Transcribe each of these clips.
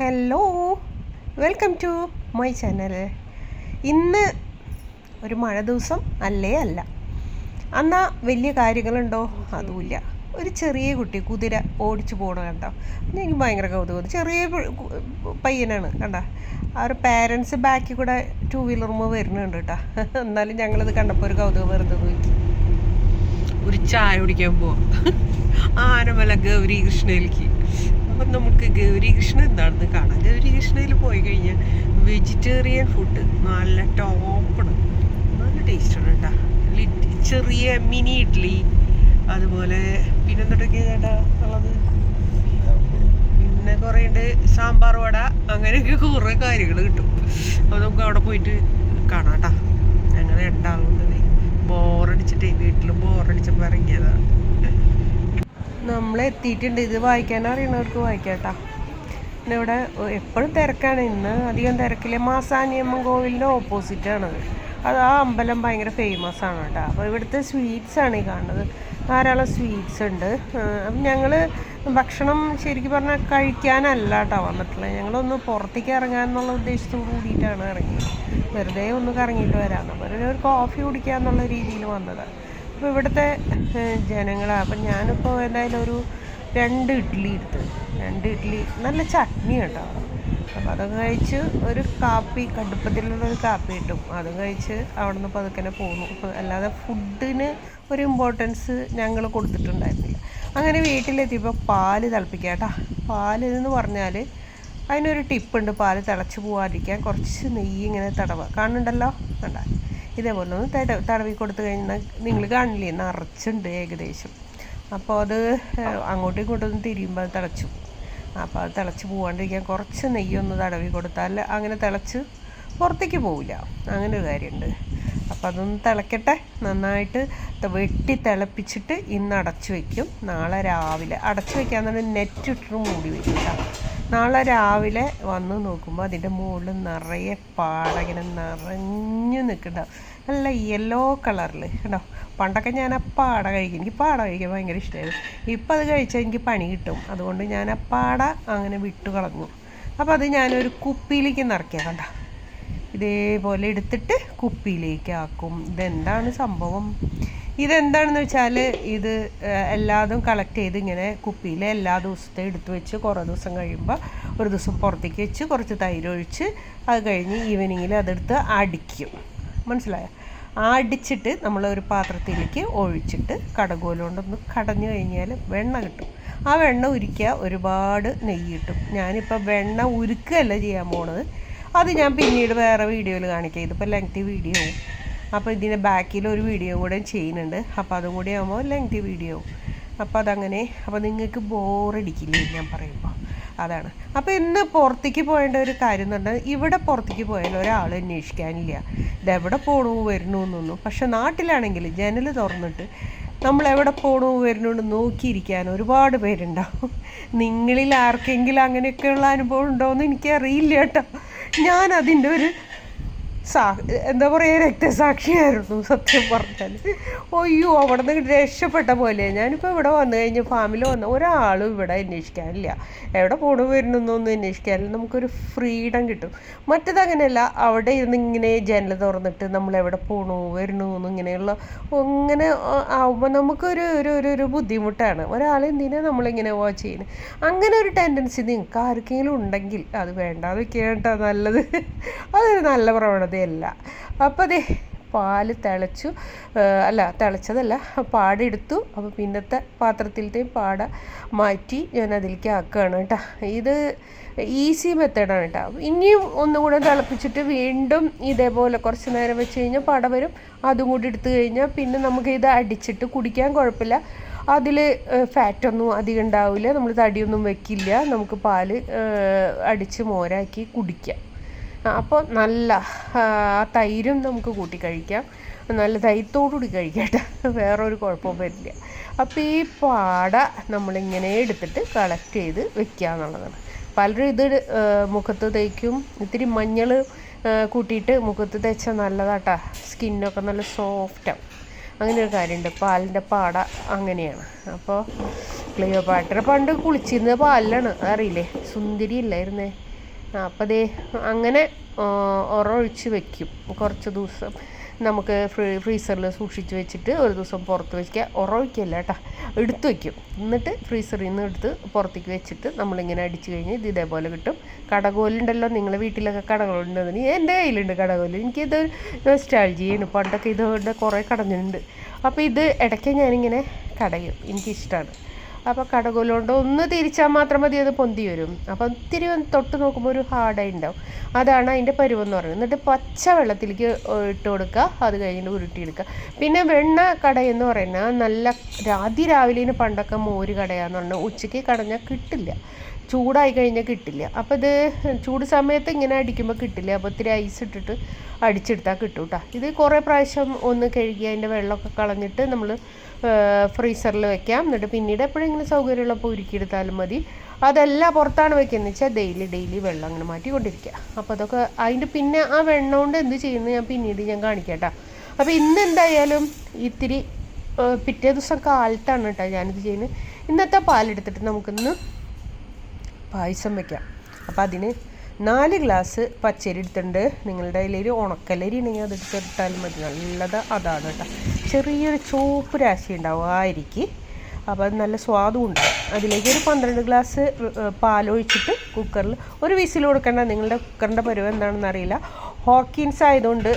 Hello welcome to my channel ഇന്ന് ഒരു മഴ ദിവസം അല്ലേ അല്ല. എന്നാൽ വലിയ കാര്യങ്ങളുണ്ടോ? അതുമില്ല. ഒരു ചെറിയ കുട്ടി കുതിര ഓടിച്ചു പോകണം കണ്ടോ? എനിക്ക് ഭയങ്കര കൗതുകം ചെറിയ പയ്യനാണ് കണ്ട? അവർ പാരൻസ് ബാക്കിൽ കൂടെ ടൂ മോ വരുന്നുണ്ട് കേട്ടോ. എന്നാലും ഞങ്ങളിത് കണ്ടപ്പോൾ ഒരു കൗതുകം വെറുതെ നോക്കി ഒരു ചായ കുടിക്കാൻ പോവാം. ആനമല ഗൗരി കൃഷ്ണയിലേക്ക്. അപ്പം നമുക്ക് ഗൗരി കൃഷ്ണ എന്താണെന്ന് കാണാം. ഗൗരികൃഷ്ണയിൽ പോയി കഴിഞ്ഞാൽ വെജിറ്റേറിയൻ ഫുഡ് നല്ല ടോപ്പണ് നല്ല ടേസ്റ്റാണ് കേട്ടോ. ചെറിയ മിനി ഇഡ്ഡലി അതുപോലെ പിന്നെ എന്തൊക്കെ ചേട്ടാ ഉള്ളത്? പിന്നെ കുറേ ഉണ്ട് സാമ്പാർ വട അങ്ങനെയൊക്കെ കുറേ കാര്യങ്ങൾ കിട്ടും. അപ്പോൾ നമുക്ക് അവിടെ പോയിട്ട് കാണാം കേട്ടോ. ഞങ്ങൾ ഉണ്ടാവുന്നത് ബോറടിച്ചിട്ടേ വീട്ടിൽ ബോറടിച്ചപ്പോൾ ഇറങ്ങിയതാണ് നമ്മൾ എത്തിയിട്ടുണ്ട്. ഇത് വായിക്കാൻ അറിയണവർക്ക് വായിക്കാട്ടാ. പിന്നെ ഇവിടെ എപ്പോഴും തിരക്കാണ്. ഇന്ന് അധികം തിരക്കില്ല. മാസാനിയമ്മൻ കോവിലിന്റെ ഓപ്പോസിറ്റ് ആണത് അത് ആ അമ്പലം ഭയങ്കര ഫേമസ് ആണ് കേട്ടോ. അപ്പോൾ ഇവിടുത്തെ സ്വീറ്റ്സ് ആണ് ഈ കാണുന്നത്. ധാരാളം സ്വീറ്റ്സ് ഉണ്ട്. അപ്പം ഞങ്ങൾ ഭക്ഷണം ശരിക്കും പറഞ്ഞാൽ കഴിക്കാനല്ല കേട്ടോ വന്നിട്ടുള്ളത്. ഞങ്ങളൊന്ന് പുറത്തേക്ക് ഇറങ്ങാൻ എന്നുള്ള ഉദ്ദേശത്തോട് കൂടിയിട്ടാണ് ഇറങ്ങിയത്. വെറുതെ ഒന്ന് കറങ്ങിയിട്ട് വരാമെന്ന് വെറുതെ ഒരു കോഫി കുടിക്കുക എന്നുള്ള രീതിയിൽ വന്നതാണ് അപ്പോൾ ഇവിടുത്തെ ജനങ്ങളാണ് അപ്പം ഞാനിപ്പോൾ എന്തായാലും ഒരു രണ്ട് ഇഡ്ഡലി എടുത്ത്. രണ്ട് ഇഡ്ഡലി നല്ല ചട്നി കേട്ടോ. അപ്പോൾ അതൊക്കെ കഴിച്ച് ഒരു കാപ്പി കടുപ്പത്തിലുള്ള ഒരു കാപ്പി കിട്ടും. അതും കഴിച്ച് അവിടെ നിന്ന് പതുക്കനെ പോന്നു. അല്ലാതെ ഫുഡിന് ഒരു ഇമ്പോർട്ടൻസ് ഞങ്ങൾ കൊടുത്തിട്ടുണ്ടായിരുന്നില്ല. അങ്ങനെ വീട്ടിലെത്തിയപ്പോൾ പാൽ തിളപ്പിക്കുക കേട്ടോ. പാൽ എന്ന് പറഞ്ഞാൽ അതിനൊരു ടിപ്പുണ്ട്. പാൽ തിളച്ച് പോകാതിരിക്കാൻ കുറച്ച് നെയ്യ് ഇങ്ങനെ തടവുക കാണുന്നുണ്ടല്ലോ? കണ്ട? ഇതേപോലെ ഒന്ന് തട തടവി കൊടുത്തു കഴിഞ്ഞാൽ നിങ്ങൾ കാണില്ലേ? നിറച്ചുണ്ട് ഏകദേശം. അപ്പോൾ അത് അങ്ങോട്ടും ഇങ്ങോട്ടും ഒന്ന് തിരിയുമ്പോൾ അത് തിളച്ചു. അപ്പോൾ അത് തിളച്ച് പോകാണ്ടിരിക്കാൻ കുറച്ച് നെയ്യൊന്ന് തടവി കൊടുത്താൽ അങ്ങനെ തിളച്ച് പുറത്തേക്ക് പോവില്ല. അങ്ങനെ ഒരു കാര്യമുണ്ട്. അപ്പോൾ അതൊന്ന് തിളക്കട്ടെ. നന്നായിട്ട് വെട്ടി തിളപ്പിച്ചിട്ട് ഇന്ന് അടച്ചു വയ്ക്കും നാളെ രാവിലെ. അടച്ചു വെക്കാന്ന് നെറ്റ് ഇട്ടിട്ട് മൂടി വെക്കും കേട്ടോ നാളെ രാവിലെ വന്ന് നോക്കുമ്പോൾ അതിന്റെ മുകളിൽ നിറയെ പാട ഇങ്ങനെ നിറഞ്ഞു നിൽക്കുന്നുണ്ടാവും നല്ല യെല്ലോ കളറിൽ കേട്ടോ പണ്ടൊക്കെ ഞാൻ ആ പാട കഴിക്കും. എനിക്ക് പാട കഴിക്കാൻ ഭയങ്കര ഇഷ്ടമായിരുന്നു ഇപ്പം അത് കഴിച്ചാൽ എനിക്ക് പണി കിട്ടും. അതുകൊണ്ട് ഞാൻ ആ പാട അങ്ങനെ വിട്ടു കളഞ്ഞു. അപ്പോൾ അത് ഞാനൊരു കുപ്പിയിലേക്ക് നിറയ്ക്കാം കണ്ട? ഇതേപോലെ എടുത്തിട്ട് കുപ്പിയിലേക്ക് ആക്കും. ഇതെന്താണ് സംഭവം? ഇതെന്താണെന്ന് വെച്ചാൽ ഇത് എല്ലാതും കളക്ട് ചെയ്ത് ഇങ്ങനെ കുപ്പിയിൽ എല്ലാ ദിവസത്തെ എടുത്തു വെച്ച് കുറേ ദിവസം കഴിയുമ്പോൾ ഒരു ദിവസം പുറത്തേക്ക് വെച്ച് കുറച്ച് തൈര് ഒഴിച്ച് അത് കഴിഞ്ഞ് ഈവനിങ്ങിൽ അതെടുത്ത് അടിക്കും. മനസ്സിലായോ? അടിച്ചിട്ട് നമ്മൾ ഒരു പാത്രത്തിലേക്ക് ഒഴിച്ചിട്ട് കടകോലുകൊണ്ടൊന്ന് കടഞ്ഞു കഴിഞ്ഞാൽ വെണ്ണ കിട്ടും. ആ വെണ്ണ ഉരുക്കിയാൽ ഒരുപാട് നെയ്യ് കിട്ടും. ഞാനിപ്പോൾ വെണ്ണ ഉരുക്കുകയല്ല ചെയ്യാൻ പോണത്. അത് ഞാൻ പിന്നീട് വേറെ വീഡിയോയിൽ കാണിക്കാം. ഇതിപ്പോൾ ലെങ്തി വീഡിയോ അപ്പോൾ ഇതിന്റെ ബാക്കിൽ ഒരു വീഡിയോ കൂടെ ചെയ്യുന്നുണ്ട്. അപ്പോൾ അതും കൂടി ആകുമ്പോൾ ലെങ്തി വീഡിയോ അപ്പോൾ അതങ്ങനെ അപ്പോൾ നിങ്ങൾക്ക് ബോറടിക്കില്ലേ ഞാൻ പറയുമ്പോൾ അതാണ്. അപ്പോൾ ഇന്ന് പുറത്തേക്ക് പോകേണ്ട ഒരു കാര്യം എന്ന് പറഞ്ഞാൽ ഇവിടെ പുറത്തേക്ക് പോയാൽ ഒരാൾ അന്വേഷിക്കാനില്ല. ഇതെവിടെ പോകണു വരണു എന്നൊന്നും. പക്ഷെ നാട്ടിലാണെങ്കിൽ ജനൽ തുറന്നിട്ട് നമ്മൾ എവിടെ പോകണു എന്ന് നോക്കിയിരിക്കാൻ ഒരുപാട് പേരുണ്ടാവും. നിങ്ങളിൽ ആർക്കെങ്കിലും അങ്ങനെയൊക്കെയുള്ള അനുഭവം ഉണ്ടോ എന്ന് എനിക്കറിയില്ല കേട്ടോ. ഞാൻ അതിന്റെ ഒരു സാ എന്താ പറയുക രക്തസാക്ഷിയായിരുന്നു സത്യം പറഞ്ഞാൽ അയ്യോ അവിടെ നിന്ന് രക്ഷപ്പെട്ട പോലെ. ഞാനിപ്പോൾ ഇവിടെ വന്നു കഴിഞ്ഞ് ഫാമിൽ വന്ന ഒരാളും ഇവിടെ അന്വേഷിക്കാനില്ല. എവിടെ പോണു വരുന്നൊന്നും അന്വേഷിക്കാനില്ല. നമുക്കൊരു ഫ്രീഡം കിട്ടും. മറ്റേത് അങ്ങനെയല്ല അവിടെ ഇരുന്ന് ഇങ്ങനെ ജനൽ തുറന്നിട്ട് നമ്മൾ എവിടെ പോണു വരണു ഇങ്ങനെയുള്ള അങ്ങനെ ആവുമ്പോൾ നമുക്കൊരു ഒരു ഒരു ഒരു ബുദ്ധിമുട്ടാണ്. ഒരാളെന്തിനാ നമ്മളിങ്ങനെ വാച്ച് ചെയ്യുന്നത് അങ്ങനെ ഒരു ടെൻഡൻസി നിങ്ങൾക്ക് ആർക്കെങ്കിലും ഉണ്ടെങ്കിൽ അത് വേണ്ടാതെ കേട്ടോ നല്ലത്. അതൊരു നല്ല പ്രവണതയല്ല അപ്പോൾ അതെ പാൽ തിളച്ചു അല്ല തിളച്ചതല്ല പാടെടുത്തു. അപ്പോൾ പിന്നത്തെ പാത്രത്തിലത്തെയും പാട മാറ്റി ഞാൻ അതിലേക്ക് ആക്കുകയാണ് കേട്ടോ. ഇത് ഈസി മെത്തേഡാണ് കേട്ടോ. ഇനിയും ഒന്നുകൂടെ തിളപ്പിച്ചിട്ട് വീണ്ടും ഇതേപോലെ കുറച്ച് നേരം വെച്ച് കഴിഞ്ഞാൽ പട വരും. അതും കൂടി എടുത്തു കഴിഞ്ഞാൽ പിന്നെ നമുക്ക് ഇത് അടിച്ചിട്ട് കുടിക്കാൻ കുഴപ്പമില്ല. അതിൽ ഫാറ്റൊന്നും അധികം ഉണ്ടാവില്ല. നമ്മൾ തടിയൊന്നും വെക്കില്ല. നമുക്ക് പാൽ അടിച്ച് മോരാക്കി കുടിക്കാം. അപ്പോൾ നല്ല ആ, തൈരും നമുക്ക് കൂട്ടി കഴിക്കാം. നല്ല തൈത്തോടുകൂടി കഴിക്കട്ടെ വേറൊരു കുഴപ്പവും വരില്ല. അപ്പോൾ ഈ പാട നമ്മളിങ്ങനെ എടുത്തിട്ട് കളക്ട് ചെയ്ത് വെക്കുക എന്നുള്ളതാണ്. പലരും ഇത് മുഖത്ത് തേക്കും ഇത്തിരി മഞ്ഞൾ കൂട്ടിയിട്ട് മുഖത്ത് തേച്ചാൽ നല്ലതാട്ടാ. സ്കിന്നൊക്കെ നല്ല സോഫ്റ്റാവും അങ്ങനെ ഒരു കാര്യമുണ്ട്. പാലിന്റെ പാട അങ്ങനെയാണ്. അപ്പോൾ ക്ലിയോപാട്ര പണ്ട് കുളിച്ചിരുന്ന പാലിലാണ്. അറിയില്ലേ സുന്ദരി ഇല്ലായിരുന്നേ അപ്പോൾ ദേ അങ്ങനെ ഉറൊഴിച്ച് വെക്കും. കുറച്ച് ദിവസം നമുക്ക് ഫ്രീ ഫ്രീസറിൽ സൂക്ഷിച്ച് വെച്ചിട്ട് ഒരു ദിവസം പുറത്ത് വയ്ക്കുക ഉറവയ്ക്കല്ല കേട്ടോ. എടുത്ത് വയ്ക്കും എന്നിട്ട് ഫ്രീസറിൽ നിന്ന് എടുത്ത് പുറത്തേക്ക് വെച്ചിട്ട് നമ്മളിങ്ങനെ അടിച്ച് കഴിഞ്ഞ് ഇത് ഇതേപോലെ കിട്ടും. കടകോലുണ്ടല്ലോ നിങ്ങളെ വീട്ടിലൊക്കെ കടകോലുണ്ടെന്ന് എന്റെ കയ്യിലുണ്ട് കടകോൽ. എനിക്കിത് സ്റ്റാൾജിയാണ് പണ്ടൊക്കെ ഇതുകൊണ്ട് കുറേ കടഞ്ഞിട്ടുണ്ട് അപ്പോൾ ഇത് ഇടയ്ക്ക് ഞാനിങ്ങനെ കടയും. എനിക്കിഷ്ടമാണ് അപ്പോൾ കടകോലുകൊണ്ട് ഒന്ന് തിരിച്ചാൽ മാത്രം മതി അത് പൊന്തി വരും. അപ്പോൾ ഒത്തിരി തൊട്ട് നോക്കുമ്പോൾ ഒരു ഹാർഡായി ഉണ്ടാവും അതാണ് അതിന്റെ പരുവെന്ന് പറയുന്നത്. എന്നിട്ട് പച്ച വെള്ളത്തിലേക്ക് ഇട്ട് കൊടുക്കുക അത് കഴിഞ്ഞിട്ട് ഉരുട്ടിയെടുക്കുക പിന്നെ വെണ്ണ കടയെന്ന് പറയുന്നത് നല്ല രാതി രാവിലെ പണ്ടൊക്കെ മോര് കടയാന്ന് പറഞ്ഞാൽ ഉച്ചയ്ക്ക് കടഞ്ഞാൽ കിട്ടില്ല. ചൂടായി കഴിഞ്ഞാൽ കിട്ടില്ല. അപ്പോൾ ഇത് ചൂട് സമയത്ത് ഇങ്ങനെ അടിക്കുമ്പോൾ കിട്ടില്ല. അപ്പോൾ ഇത്തിരി ഐസ് ഇട്ടിട്ട് അടിച്ചെടുത്താൽ കിട്ടും കേട്ടോ ഇത് കുറേ പ്രാവശ്യം ഒന്ന് കഴുകി അതിന്റെ വെള്ളമൊക്കെ കളഞ്ഞിട്ട് നമ്മൾ ഫ്രീസറിൽ വെക്കാം. എന്നിട്ട് പിന്നീട് എപ്പോഴെങ്കിലും സൗകര്യമുള്ളപ്പോൾ ഉരുക്കിയെടുത്താലും മതി. അതെല്ലാം പുറത്താണ് വെക്കുന്നത് വെച്ചാൽ ഡെയിലി ഡെയിലി വെള്ളം അങ്ങനെ മാറ്റിക്കൊണ്ടിരിക്കുക അപ്പോൾ അതൊക്കെ അതിന്റെ പിന്നെ ആ വെള്ളം കൊണ്ട് എന്ത് ചെയ്യുന്നത് ഞാൻ പിന്നീട് ഞാൻ കാണിക്കാം കേട്ടോ അപ്പോൾ ഇന്ന് എന്തായാലും ഇത്തിരി പിറ്റേ ദിവസം കാലത്താണ് കേട്ടോ ഞാനിത് ചെയ്യുന്നത്. ഇന്നത്തെ പാലെടുത്തിട്ട് നമുക്കിന്ന് പായസം വയ്ക്കാം അപ്പോൾ അതിന് നാല് ഗ്ലാസ് പച്ചരി എടുത്തിട്ടുണ്ട്. നിങ്ങളുടെ ഒരു ഉണക്കലരി ഉണ്ടെങ്കിൽ അത് എടുത്തിട്ടാലും മതി. നല്ലത് അതാണ് കേട്ടോ. ചെറിയൊരു ചുവപ്പ് രാശി ഉണ്ടാവും ആ അരിക്ക് അപ്പോൾ അത് നല്ല സ്വാദും ഉണ്ടാവും അതിലേക്ക് ഒരു പന്ത്രണ്ട് ഗ്ലാസ് പാലൊഴിച്ചിട്ട് കുക്കറിൽ ഒരു വിസിൽ കൊടുക്കേണ്ട. നിങ്ങളുടെ കുക്കറിന്റെ പരുവം എന്താണെന്ന് അറിയില്ല. ഹോക്കിൻസ് ആയതുകൊണ്ട്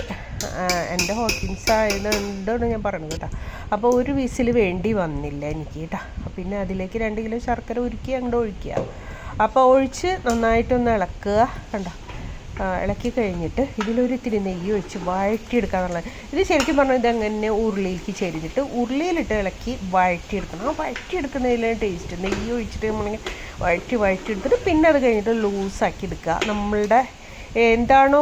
എന്റെ ഹോക്കിൻസ് ആയതുകൊണ്ടാണ് ഞാൻ പറഞ്ഞത് കേട്ടോ. അപ്പോൾ ഒരു വിസിൽ വേണ്ടി വന്നില്ല എനിക്ക് കേട്ടോ. പിന്നെ അതിലേക്ക് രണ്ട് കിലോ ശർക്കര ഉരുക്കി അങ്ങോട്ട് ഒഴിക്കുക. അപ്പോൾ ഒഴിച്ച് നന്നായിട്ടൊന്ന് ഇളക്കുക. കണ്ടോ? ഇളക്കി കഴിഞ്ഞിട്ട് ഇതിലൊരു ഇത്തിരി നെയ്യ് ഒഴിച്ച് വഴറ്റിയെടുക്കുക എന്നുള്ളത് ഇത് ശരിക്കും പറഞ്ഞാൽ ഇതങ്ങനെ ഉരുളിയിലേക്ക് ചെരിഞ്ഞിട്ട് ഉരുളിയിലിട്ട് ഇളക്കി വഴറ്റിയെടുക്കണം. ആ വഴറ്റിയെടുക്കുന്നതിലെ ടേസ്റ്റ് നെയ്യ് ഒഴിച്ചിട്ട് നമ്മളിങ്ങനെ വഴറ്റി വഴറ്റിയെടുത്തിട്ട് പിന്നെ അത് കഴിഞ്ഞിട്ട് ലൂസാക്കി എടുക്കുക. നമ്മളുടെ എന്താണോ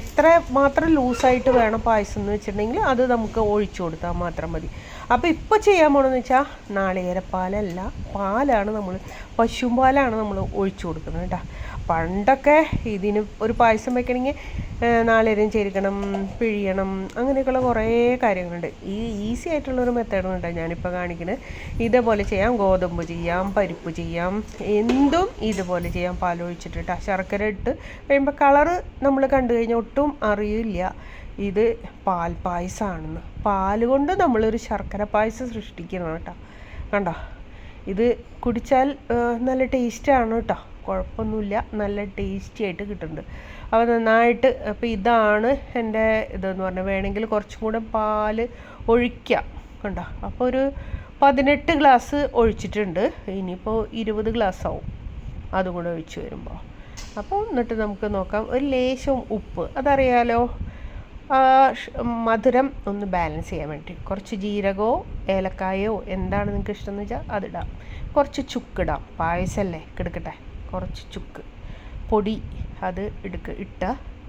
എത്ര മാത്രം ലൂസായിട്ട് വേണം പായസം എന്ന് വെച്ചിട്ടുണ്ടെങ്കിൽ അത് നമുക്ക് ഒഴിച്ചു കൊടുത്താൽ മാത്രം മതി. അപ്പോൾ ഇപ്പോൾ ചെയ്യാൻ പോകണമെന്ന് വെച്ചാൽ നാളികേരപ്പാലല്ല പാലാണ് നമ്മൾ പശുമ്പാലാണ് നമ്മൾ ഒഴിച്ചു കൊടുക്കുന്നത് കേട്ടോ പണ്ടൊക്കെ ഇതിന് ഒരു പായസം വെക്കണമെങ്കിൽ നാളികേരം ചേരിക്കണം പിഴിയണം അങ്ങനെയൊക്കെയുള്ള കുറേ കാര്യങ്ങളുണ്ട്. ഈ ഈസി ആയിട്ടുള്ളൊരു മെത്തേഡും ഉണ്ട് ഞാനിപ്പോൾ കാണിക്കുന്നത് ഇതേപോലെ ചെയ്യാം ഗോതമ്പ് ചെയ്യാം പരിപ്പ് ചെയ്യാം എന്തും ഇതുപോലെ ചെയ്യാം പാലൊഴിച്ചിട്ട് കേട്ടോ ശർക്കര ഇട്ട് കഴിയുമ്പോൾ കളറ് നമ്മൾ കണ്ടു കഴിഞ്ഞാൽ ഒട്ടും അറിയില്ല. ഇത് പാൽ പായസമാണെന്ന് പാൽ കൊണ്ട് നമ്മളൊരു ശർക്കര പായസം സൃഷ്ടിക്കണം കേട്ടോ കണ്ടോ? ഇത് കുടിച്ചാൽ നല്ല ടേസ്റ്റാണ് കേട്ടോ കുഴപ്പമൊന്നുമില്ല നല്ല ടേസ്റ്റി ആയിട്ട് കിട്ടുന്നുണ്ട്. അപ്പോൾ നന്നായിട്ട് അപ്പോൾ ഇതാണ് എന്റെ ഇതെന്ന് പറഞ്ഞാൽ വേണമെങ്കിൽ കുറച്ചും കൂടെ പാൽ ഒഴിക്കാം. കണ്ടോ? അപ്പോൾ ഒരു പതിനെട്ട് ഗ്ലാസ് ഒഴിച്ചിട്ടുണ്ട്. ഇനിയിപ്പോൾ ഇരുപത് ഗ്ലാസ് ആവും. അതും കൂടെ ഒഴിച്ച് വരുമ്പോൾ അപ്പോൾ എന്നിട്ട് നമുക്ക് നോക്കാം. ഒരു ലേശം ഉപ്പ്. അതറിയാലോ? മധുരം ഒന്ന് ബാലൻസ് ചെയ്യാൻ വേണ്ടി. കുറച്ച് ജീരകമോ ഏലക്കായോ എന്താണ് നിങ്ങൾക്ക് ഇഷ്ടം എന്ന് വെച്ചാൽ അതിടാം കുറച്ച് ചുക്കിടാം പായസമല്ലേ കിടക്കട്ടെ കുറച്ച് ചുക്ക്. പൊടി അത് എടുക്ക ഇട്ട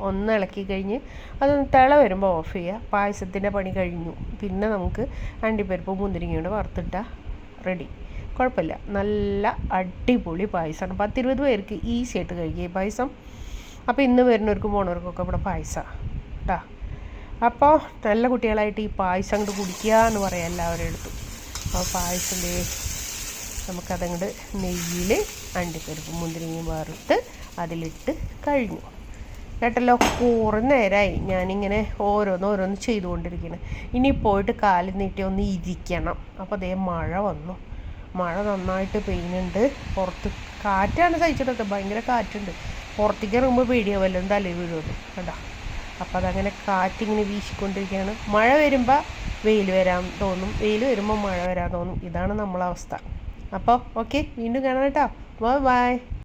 ഒന്ന് ഇളക്കി കഴിഞ്ഞ് അതൊന്ന് തിള വരുമ്പോൾ ഓഫ് ചെയ്യുക പായസത്തിന്റെ പണി കഴിഞ്ഞു. പിന്നെ നമുക്ക് അണ്ടിപ്പരിപ്പ് മുന്തിരിങ്ങയോട് വറുത്തിട്ട റെഡി കുഴപ്പമില്ല. നല്ല അടിപൊളി പായസമാണ് പത്തിരുപത് പേർക്ക് ഈസി ആയിട്ട് കഴിക്കുക ഈ പായസം. അപ്പോൾ ഇന്ന് വരുന്നവർക്കും പോണവർക്കൊക്കെ ഇവിടെ പായസമാണ് കേട്ടോ അപ്പോൾ നല്ല കുട്ടികളായിട്ട് ഈ പായസം അങ്ങോട്ട് കുടിക്കുക എന്ന് പറയാം എല്ലാവരും എടുത്തു അപ്പോൾ പായസം നമുക്കതങ്ങോട്ട് നെയ്യിൽ അണ്ടിപ്പരിപ്പ് മുന്തിരിങ്ങി വറുത്ത് അതിലിട്ട് കഴിഞ്ഞു. കേട്ടല്ലോ കുറേ നേരമായി ഞാനിങ്ങനെ ഓരോന്ന് ഓരോന്ന് ചെയ്തുകൊണ്ടിരിക്കുന്നത് ഇനി പോയിട്ട് കാലിൽ നീട്ടി ഒന്ന് ഇരിക്കണം. അപ്പോൾ അതേ മഴ വന്നു. മഴ നന്നായിട്ട് പെയ്യുന്നുണ്ട്. പുറത്ത് കാറ്റാണ് സഹിച്ചിട്ടത്. ഭയങ്കര കാറ്റുണ്ട്. പുറത്തേക്ക് ഇറങ്ങുമ്പോൾ പേടിയാവല്ലോ തലയിൽ വീഴുമല്ലോ കണ്ടോ? അപ്പോൾ അതങ്ങനെ കാറ്റിങ്ങനെ വീശിക്കൊണ്ടിരിക്കുകയാണ്. മഴ വരുമ്പോൾ വെയിൽ വരാൻ തോന്നും. വെയിൽ വരുമ്പോൾ മഴ വരാൻ തോന്നും. ഇതാണ് നമ്മളെ അവസ്ഥ. അപ്പോൾ ഓക്കെ വീണ്ടും കാണാം കേട്ടോ. Bye bye